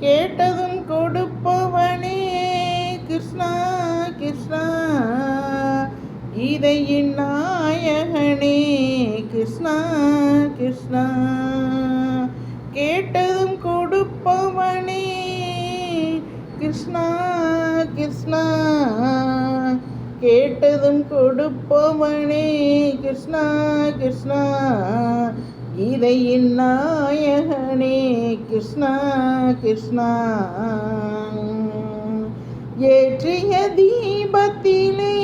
கேட்டதும் கொடுப்பவனே கிருஷ்ணா கிருஷ்ணா. கீதையின் நாயகனே கிருஷ்ணா கிருஷ்ணா. கேட்டதும் கொடுப்பவனே கிருஷ்ணா கிருஷ்ணா. கேட்டதும் கொடுப்பவனே கிருஷ்ணா கிருஷ்ணா. இதையின் நாயகனே கிருஷ்ணா கிருஷ்ணா. ஏற்றிய தீபத்திலே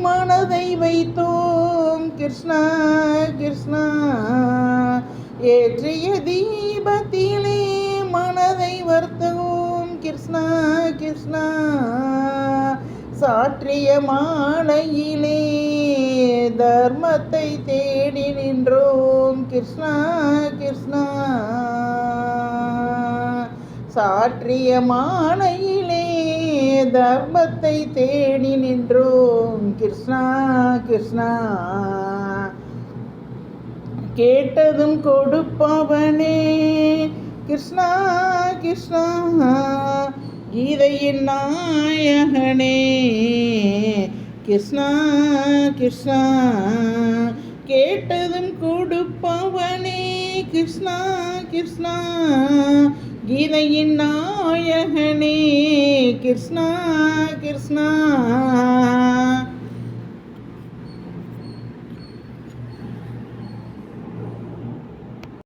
மனதை வைத்தோம் கிருஷ்ணா கிருஷ்ணா. ஏற்றிய தீபத்திலே மனதை வர்த்தோம் கிருஷ்ணா கிருஷ்ணா. சாற்றிய மாலையிலே தர்மத்தை தேடி நின்றோம் கிருஷ்ணா கிருஷ்ணா. சாற்றிய மானையிலே தர்மத்தை தேடி நின்றோம். கிருஷ்ணா கிருஷ்ணா. கேட்டதும் கொடுப்பவனே. கிருஷ்ணா கிருஷ்ணா. கீதையின் நாயகனே. கிருஷ்ணா கிருஷ்ணா. கேட்டதும் கொடு கொடுப்பவனே கிருஷ்ணா கிருஷ்ணா கீதையின் நாயகனே கிருஷ்ணா கிருஷ்ணா.